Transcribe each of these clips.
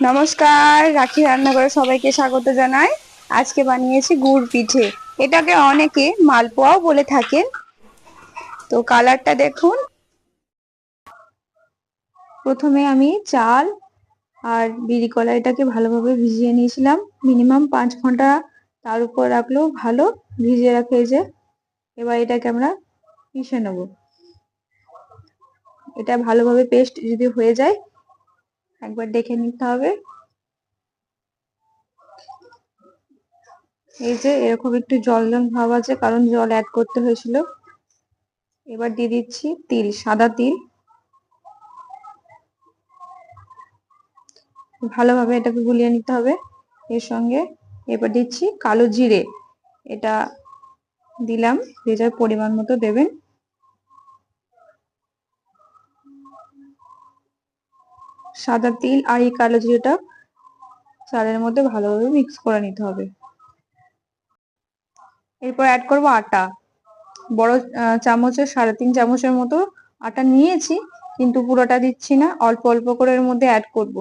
নমস্কার, রাখি রান্নাঘরে সবাইকে স্বাগত জানাই। আজকে বানিয়েছি গুড় পিঠে। এটাকে অনেকে মালপোয়াও বলে থাকেন। তো কালারটা দেখুন। প্রথমে আমি চাল আর বিড়ি কলা এটাকে ভালোভাবে ভিজিয়ে নিয়েছিলাম। মিনিমাম পাঁচ ঘণ্টা তার উপর রাখলেও ভালো। ভিজিয়ে রাখে যে, এবার এটাকে আমরা পিষে নেব। এটা ভালোভাবে পেস্ট যদি হয়ে যায় একবার দেখে নিতে হবে। এই যে এরকম একটু জল জল ভাব আছে, কারণ জল অ্যাড করতে হয়েছিল। এবার দিয়ে দিচ্ছি তিল, সাদা তিল। ভালোভাবে এটাকে গুলিয়ে নিতে হবে এর সঙ্গে। এবার দিচ্ছি কালো জিরে। এটা দিলাম, যে যার পরিমাণ মতো দেবেন। সাদা তিল আর এই কালো জিরেটা চালের মধ্যে ভালোভাবে মিক্স করে নিতে হবে। এরপর অ্যাড করব আটা। বড় চামচের, সাড়ে তিন চামচের মতো আটা নিয়েছি, কিন্তু পুরোটা দিচ্ছি না, অল্প অল্প করে এর মধ্যে অ্যাড করব।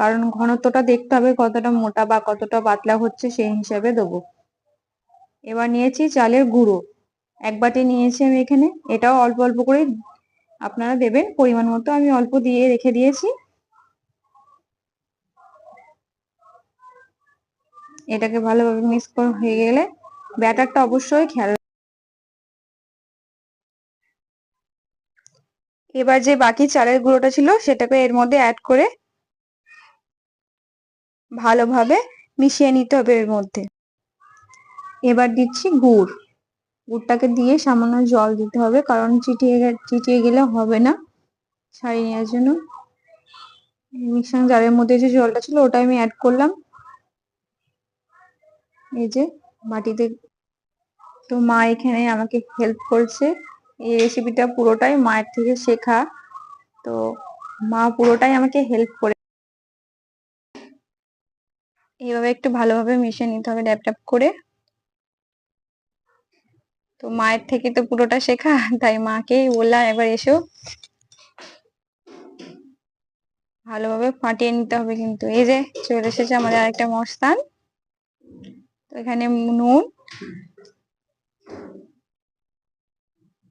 কারণ ঘনত্বটা দেখতে হবে কতটা মোটা বা কতটা পাতলা হচ্ছে সেই হিসাবে দেবো। এবার নিয়েছি চালের গুঁড়ো। এক বাটি নিয়েছি আমি এখানে। এটাও অল্প অল্প করে আপনারা দেবেন। পরিমাণ মতো আমি অল্প দিয়ে রেখে দিয়েছি। এটাকে ভালোভাবে মিক্স করা হয়ে গেলে ব্যাটারটা অবশ্যই খেয়াল এবার যে বাকি চালের গুঁড়োটা ছিল সেটাকে এর মধ্যে অ্যাড করে ভালোভাবে মিশিয়ে নিতে হবে এর মধ্যে। এবার দিচ্ছি গুড়। গুড়টাকে দিয়ে সামান্য জল দিতে হবে কারণ চিটিয়ে চিটিয়ে গেলে হবে না। ছাড়িয়ে নেওয়ার জন্য। মিক্সার জারের মধ্যে যে জলটা ছিল ওটা আমি অ্যাড করলাম। এই যে মাটিতে, তো মা এখানে আমাকে হেল্প করছে। এই রেসিপিটা পুরোটাই মায়ের থেকে শেখা। তো মা পুরোটাই আমাকে হেল্প করে। এইভাবে একটু ভালোভাবে মিশিয়ে নিতে হবে ড্যাপ ড্যাপ করে। তো মায়ের থেকে তো পুরোটা শেখা, তাই মাকেই বললাম একবার এসো। ভালোভাবে ফাটিয়ে নিতে হবে কিন্তু। এই যে চলে এসেছে আমাদের আরেকটা মস্তান এখানে নুন,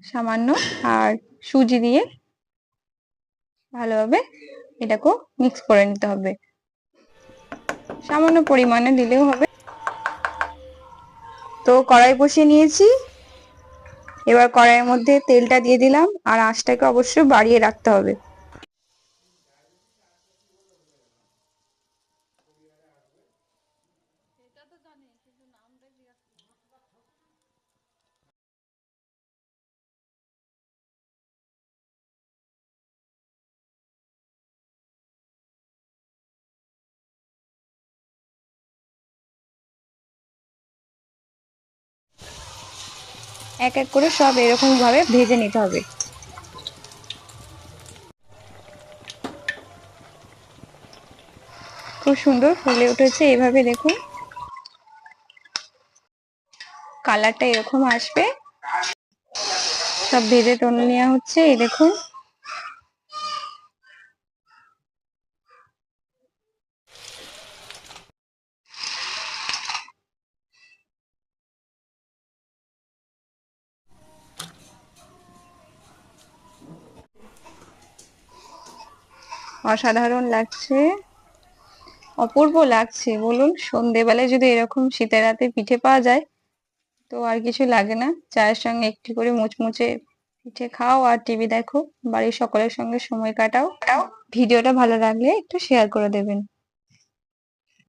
সামান্য, আর সুজি দিয়ে ভালোভাবে এটাকেও মিক্স করে নিতে হবে। সামান্য পরিমাণে দিলেও হবে। তো কড়াই বসিয়ে নিয়েছি। এবার কড়াইয়ের মধ্যে তেলটা দিয়ে দিলাম, আর আঁচটাকে অবশ্যই বাড়িয়ে রাখতে হবে। এক এক করে সব এরকম ভাবে ভেজে নিতে হবে। খুব সুন্দর ফুলে উঠেছে এভাবে দেখুন। কালারটা এরকম আসবে। সব ভেজে তুলে নেওয়া হচ্ছে, এই দেখুন। অসাধারণ লাগছে। অপূর্ব লাগছে, বলুন, সন্ধেবেলায় যদি এরকম শীতের রাতে পিঠে পাওয়া যায়, তো আর কিছু লাগে না। চায়ের সঙ্গে একটি করে মুচমুচে পিঠে খাও আর টিভি দেখো। বাড়ির সকলের সঙ্গে সময় কাটাও। ভিডিওটা ভালো লাগলে একটু শেয়ার করে দেবেন।